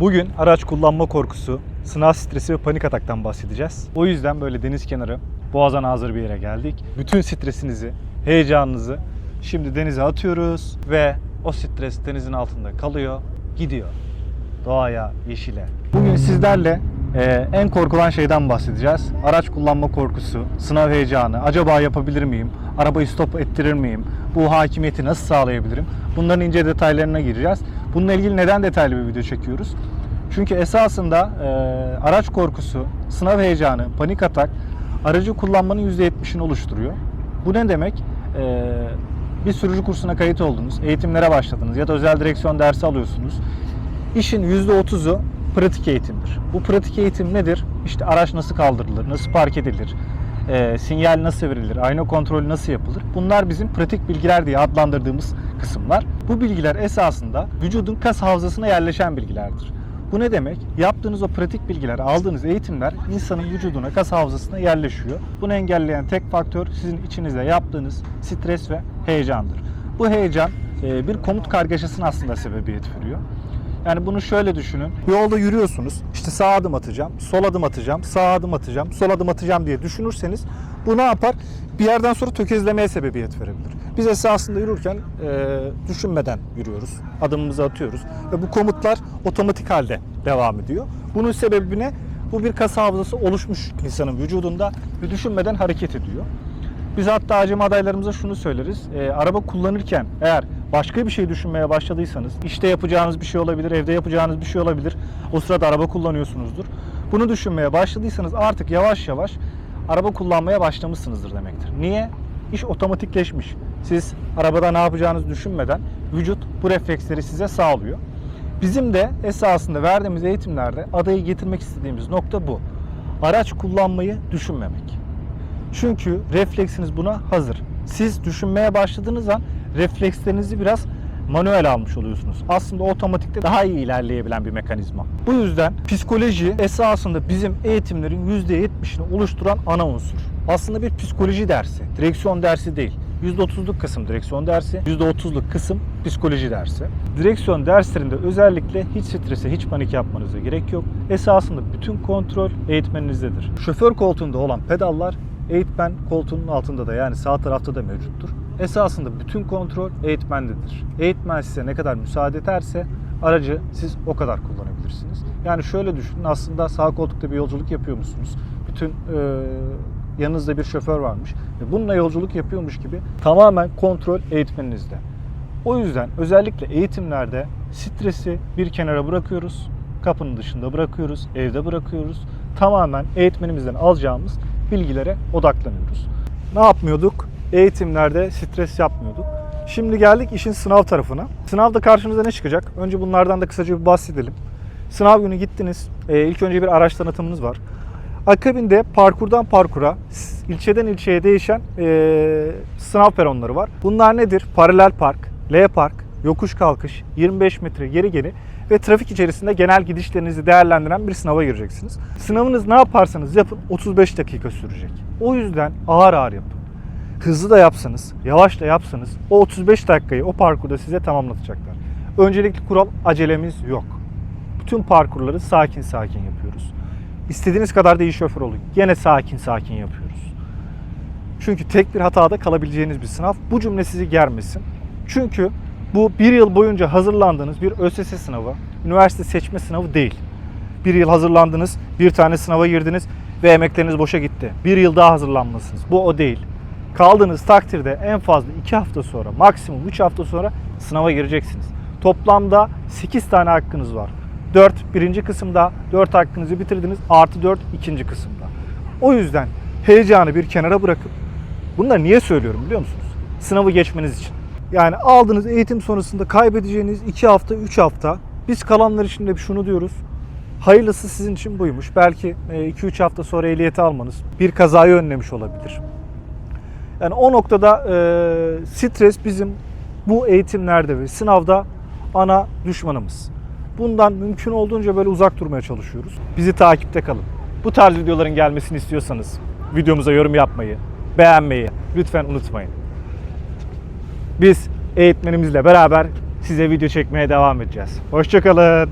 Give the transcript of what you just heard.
Bugün araç kullanma korkusu, sınav stresi ve panik ataktan bahsedeceğiz. O yüzden böyle deniz kenarı, boğazan hazır bir yere geldik. Bütün stresinizi, heyecanınızı şimdi denize atıyoruz ve o stres denizin altında kalıyor, gidiyor. Doğaya, yeşile. Bugün sizlerle e, en korkulan şeyden bahsedeceğiz. Araç kullanma korkusu, sınav heyecanı, acaba yapabilir miyim? Arabayı stop ettirir miyim? Bu hakimiyeti nasıl sağlayabilirim? Bunların ince detaylarına gireceğiz. Bununla ilgili neden detaylı bir video çekiyoruz? Çünkü esasında e, araç korkusu, sınav heyecanı, panik atak aracı kullanmanın %70'ini oluşturuyor. Bu ne demek? E, bir sürücü kursuna kayıt oldunuz, eğitimlere başladınız ya da özel direksiyon dersi alıyorsunuz. İşin %30'u pratik eğitimdir. Bu pratik eğitim nedir? İşte araç nasıl kaldırılır, nasıl park edilir, e, sinyal nasıl verilir, ayna kontrolü nasıl yapılır? Bunlar bizim pratik bilgiler diye adlandırdığımız kısımlar. Bu bilgiler esasında vücudun kas hafızasına yerleşen bilgilerdir. Bu ne demek? Yaptığınız o pratik bilgiler, aldığınız eğitimler insanın vücuduna, kas hafızasına yerleşiyor. Bunu engelleyen tek faktör sizin içinizde yaptığınız stres ve heyecandır. Bu heyecan e, bir komut kargaşasına aslında sebebiyet veriyor. Yani bunu şöyle düşünün. Yolda yürüyorsunuz. İşte sağ adım atacağım, sol adım atacağım, sağ adım atacağım, sol adım atacağım diye düşünürseniz bu ne yapar? Bir yerden sonra tökezlemeye sebebiyet verebilir. Biz esasında yürürken e, düşünmeden yürüyoruz. Adımımızı atıyoruz. Ve bu komutlar otomatik halde devam ediyor. Bunun sebebi ne? Bu bir kas hafızası oluşmuş insanın vücudunda ve düşünmeden hareket ediyor. Biz hatta acemi adaylarımıza şunu söyleriz. E, araba kullanırken eğer başka bir şey düşünmeye başladıysanız, işte yapacağınız bir şey olabilir, evde yapacağınız bir şey olabilir. O sırada araba kullanıyorsunuzdur. Bunu düşünmeye başladıysanız artık yavaş yavaş araba kullanmaya başlamışsınızdır demektir. Niye? İş otomatikleşmiş. Siz arabada ne yapacağınızı düşünmeden vücut bu refleksleri size sağlıyor. Bizim de esasında verdiğimiz eğitimlerde adayı getirmek istediğimiz nokta bu. Araç kullanmayı düşünmemek. Çünkü refleksiniz buna hazır. Siz düşünmeye başladığınız an reflekslerinizi biraz manuel almış oluyorsunuz. Aslında otomatikte daha iyi ilerleyebilen bir mekanizma. Bu yüzden psikoloji esasında bizim eğitimlerin %70'ini oluşturan ana unsur. Aslında bir psikoloji dersi, direksiyon dersi değil. %30'luk kısım direksiyon dersi, %30'luk kısım psikoloji dersi. Direksiyon derslerinde özellikle hiç strese, hiç panik yapmanıza gerek yok. Esasında bütün kontrol eğitmeninizdedir. Şoför koltuğunda olan pedallar eğitmen koltuğunun altında da yani sağ tarafta da mevcuttur. Esasında bütün kontrol eğitmendedir. Eğitmen size ne kadar müsaade ederse aracı siz o kadar kullanabilirsiniz. Yani şöyle düşünün aslında sağ koltukta bir yolculuk yapıyor musunuz? Bütün e, yanınızda bir şoför varmış ve bununla yolculuk yapıyormuş gibi tamamen kontrol eğitmeninizde. O yüzden özellikle eğitimlerde stresi bir kenara bırakıyoruz. Kapının dışında bırakıyoruz, evde bırakıyoruz. Tamamen eğitmenimizden alacağımız bilgilere odaklanıyoruz. Ne yapmıyorduk? Eğitimlerde stres yapmıyorduk. Şimdi geldik işin sınav tarafına. Sınavda karşınıza ne çıkacak? Önce bunlardan da kısaca bir bahsedelim. Sınav günü gittiniz. Ee, ilk önce bir araç tanıtımınız var. Akabinde parkurdan parkura, ilçeden ilçeye değişen ee, sınav peronları var. Bunlar nedir? Paralel park, L park, yokuş kalkış, 25 metre geri geri ve trafik içerisinde genel gidişlerinizi değerlendiren bir sınava gireceksiniz. Sınavınız ne yaparsanız yapın 35 dakika sürecek. O yüzden ağır ağır yapın. Hızlı da yapsanız, yavaş da yapsanız o 35 dakikayı o parkurda size tamamlatacaklar. Öncelikli kural acelemiz yok. Bütün parkurları sakin sakin yapıyoruz. İstediğiniz kadar da iyi şoför olun. Yine sakin sakin yapıyoruz. Çünkü tek bir hatada kalabileceğiniz bir sınav. Bu cümle sizi germesin. Çünkü bu bir yıl boyunca hazırlandığınız bir ÖSS sınavı, üniversite seçme sınavı değil. Bir yıl hazırlandınız, bir tane sınava girdiniz ve emekleriniz boşa gitti. Bir yıl daha hazırlanmalısınız. Bu o değil. Kaldığınız takdirde en fazla 2 hafta sonra, maksimum 3 hafta sonra sınava gireceksiniz. Toplamda 8 tane hakkınız var. 4 birinci kısımda, 4 hakkınızı bitirdiniz, artı 4 ikinci kısımda. O yüzden heyecanı bir kenara bırakıp, bunları niye söylüyorum biliyor musunuz? Sınavı geçmeniz için. Yani aldığınız eğitim sonrasında kaybedeceğiniz 2 hafta, 3 hafta. Biz kalanlar için de şunu diyoruz. Hayırlısı sizin için buymuş. Belki 2-3 hafta sonra ehliyeti almanız bir kazayı önlemiş olabilir. Yani o noktada e, stres bizim bu eğitimlerde ve sınavda ana düşmanımız. Bundan mümkün olduğunca böyle uzak durmaya çalışıyoruz. Bizi takipte kalın. Bu tarz videoların gelmesini istiyorsanız videomuza yorum yapmayı, beğenmeyi lütfen unutmayın. Biz eğitmenimizle beraber size video çekmeye devam edeceğiz. Hoşçakalın.